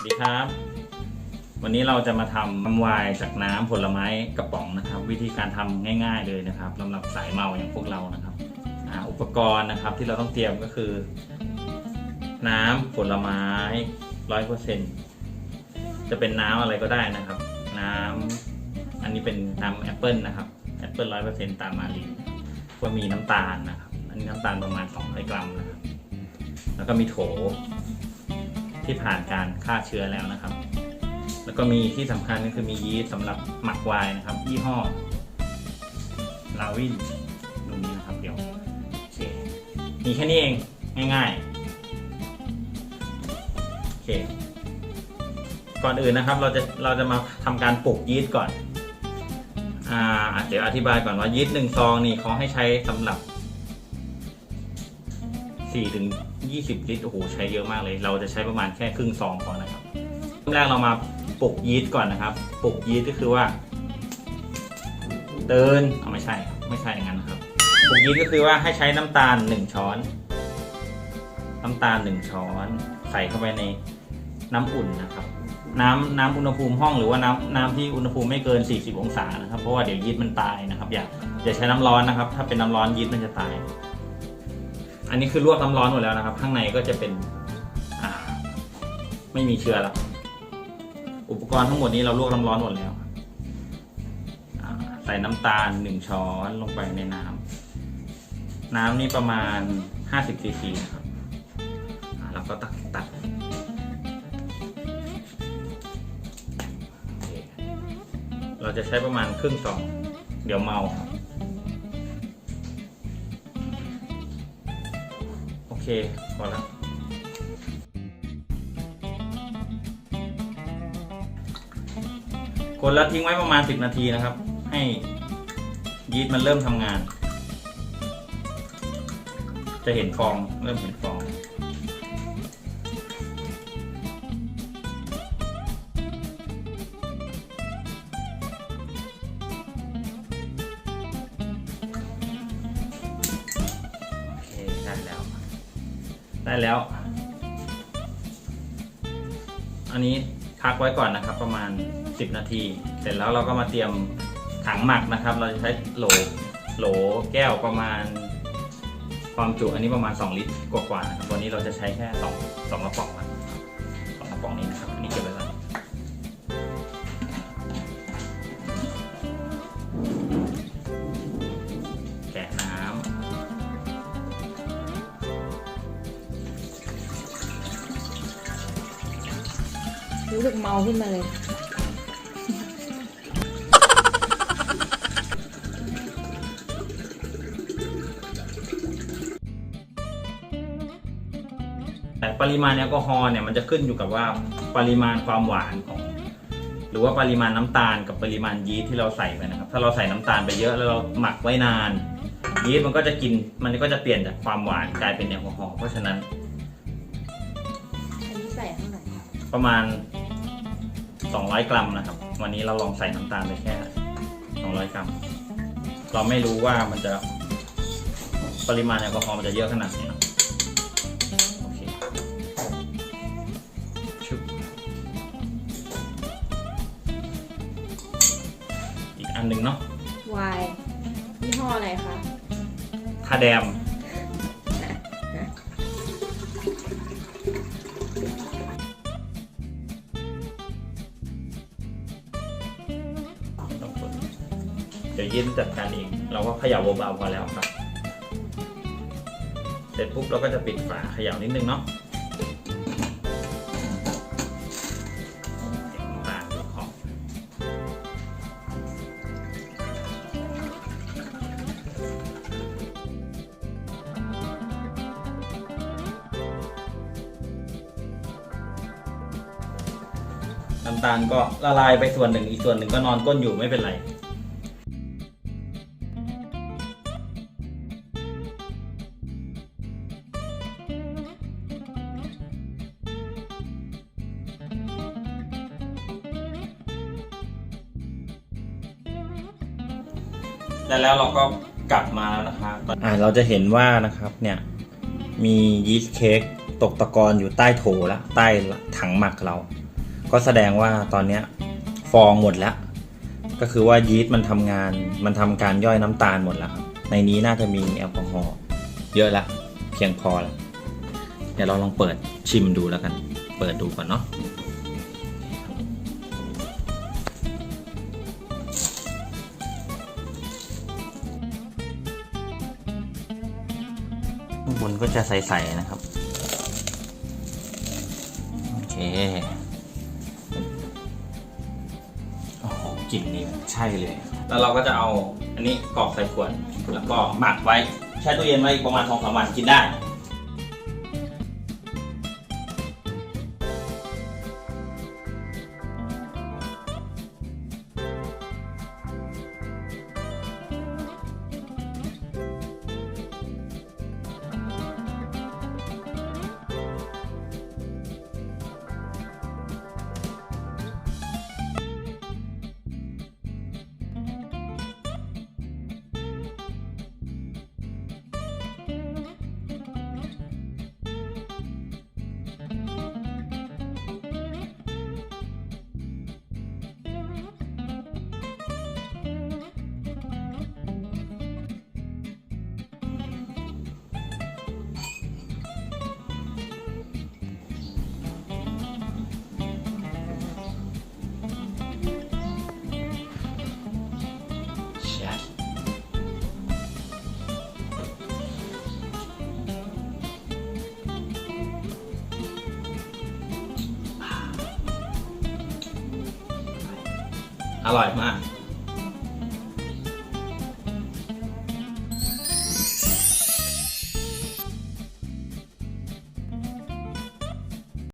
สวัสดีครับ วันนี้เราจะมาทำน้ำวน์จากน้ำผลไม้กระป๋องนะครับ วิธีการทำง่าย ๆ เลยนะครับสำหรับสายเมาอย่างพวกเรานะครับอ,อุปกรณ์นะครับที่เราต้องเตรียมก็คือ น้ำผลไม้ร้อยเปอร์เซ็นจะเป็นน้ำอะไรก็ได้นะครับ น้ำอันนี้เป็นน้ำแอปเปิลนะครับแอปเปิลร้อยเปอร์เซ็นตามมาลีก็มีน้ำตาลนะครับ อันนี้น้ำตาลประมาณ200กรัมนะครับ แล้วก็มีโถ ที่ผ่านการฆ่าเชื้อแล้วนะครับ แล้วก็มีที่สำคัญก็คือมียีสต์สำหรับหมักไวน์นะครับ ยี่ห้อลาวินตรงนี้นะครับเดี๋ยวโอเคมีแค่นี้เองง่ายๆโอเคก่อนอื่นนะครับเราจะเราจะมาทำการปลูกยีสต์ก่อนอ่าเดี๋ยวอธิบายก่อนว่ายีสต์หนึ่งซองนี่เขาให้ใช้สำหรับ 4ถึง20 ลิตรโอ้โหใช้เยอะมากเลย เราจะใช้ประมาณแค่ครึ่งซองพอนะครับเริ่มแรกเรามาปลุกยีสต์ก่อนนะครับปลุกยีสต์ก็คือว่าเตือนเอาไม่ใช่ครับไม่ใช่อย่างนั้นนะครับปลุกยีสต์ก็คือว่าให้ใช้น้ำตาล 1 ช้อน น้ำตาล 1 ช้อน ใส่เข้าไปในน้ำอุ่นนะครับ น้ำน้ำอุณหภูมิห้องหรือว่าน้ำน้ำที่อุณหภูมิไม่เกิน 40 องศานะครับเพราะว่าเดี๋ยวยีสต์มันตายนะครับ อย่าอย่าใช้น้ำร้อนนะครับ ถ้าเป็นน้ำร้อนยีสต์มันจะตาย อันนี้คือลวกน้ำร้อนหมดแล้วนะครับ ข้างในก็จะเป็นไม่มีเชื้อแล้วอุปกรณ์ทั้งหมดนี้เราลวกน้ำร้อนหมดแล้วใส่น้ำตาลหนึ่งช้อนลงไปในน้ำน้ำนี่ประมาณ50ซีซีนะครับแล้วก็ตักตักเเราจะใช้ประมาณครึ่งซอง เดี๋ยวเมาครับ เคพอแล้วคนแล้วทิ้งไว้ประมาณ 10 นาทีนะครับ ให้ยีสต์มันเริ่มทำงาน จะเห็นฟองเริ่มเห็นฟอง ได้แล้ว อันนี้พักไว้ก่อนนะครับ ประมาณ 10 นาที เสร็จแล้วเราก็มาเตรียมถังหมักนะครับ เราจะใช้โหลโหลแก้วประมาณ ความจุอันนี้ประมาณ 2 ลิตรกว่าๆนะครับ วันนี้เราจะใช้แค่2 2กระป๋องนะ รู้สึกเมาขึ้นมาเลย แต่ปริมาณแอลกอฮอล์เนี่ยมันจะขึ้นอยู่กับว่าปริมาณความหวานของ หรือว่าปริมาณน้ำตาลกับปริมาณยีสต์ที่เราใส่ไปนะครับ ถ้าเราใส่น้ำตาลไปเยอะแล้วเราหมักไว้นาน ยีสต์มันก็จะกินมันก็จะเปลี่ยนจากความหวานกลายเป็นแอลกอฮอล์เพราะฉะนั้น อันนี้ใส่เท่าไหร่ประมาณ 200 กรัมนะครับ วันนี้เราลองใส่น้ำตาลไปแค่ 200 กรัม เราไม่รู้ว่ามันจะปริมาณแอลกอฮอล์มันจะเยอะขนาดไหนเนอะโอเคชุบอีกอันหนึ่งเนาะวายยี่ห้ออะไรคะคาแดม ดี๋ยวยีนจัดการเอง เราก็เขย่าเบาๆพอแล้วครับ เสร็จปุ๊บเราก็จะปิดฝาเขย่านิดนึงเนาะน้ำตาลอยู่ขอบน้ำตาลก็ละลายไปส่วนหนึ่งอีกส่วนหนึ่งก็นอนก้นอยู่ไม่เป็นไร แล้วแล้วเราก็กลับมาแล้วนะครับอ่าเราจะเห็นว่านะครับเนี่ยมียีสต์เค้กตกตะกอนอยู่ใต้โถแล้วใต้ถังหมักเรา ก็แสดงว่าตอนเนี้ฟองหมดแล้ว ก็คือว่ายีสต์มันทำงาน มันทำการย่อยน้ำตาลหมดแล้วครับในนี้น่าจะมีแอลกอฮอล์เยอะละเพียงพอแล้วเดี๋ยวเราลองเปิดชิมดูแล้วกัน เปิดดูก่อนเนาะ ก็จะใสๆนะครับ โอเคโอ้โหกลิ่นนี่ใช่เลย แล้วเราก็จะเอาอันนี้กรอกใส่ขวดแล้วก็หมักไว้แช่ตู้เย็นไว้อีกประมาณสองสามวันกินได้ อร่อยมาก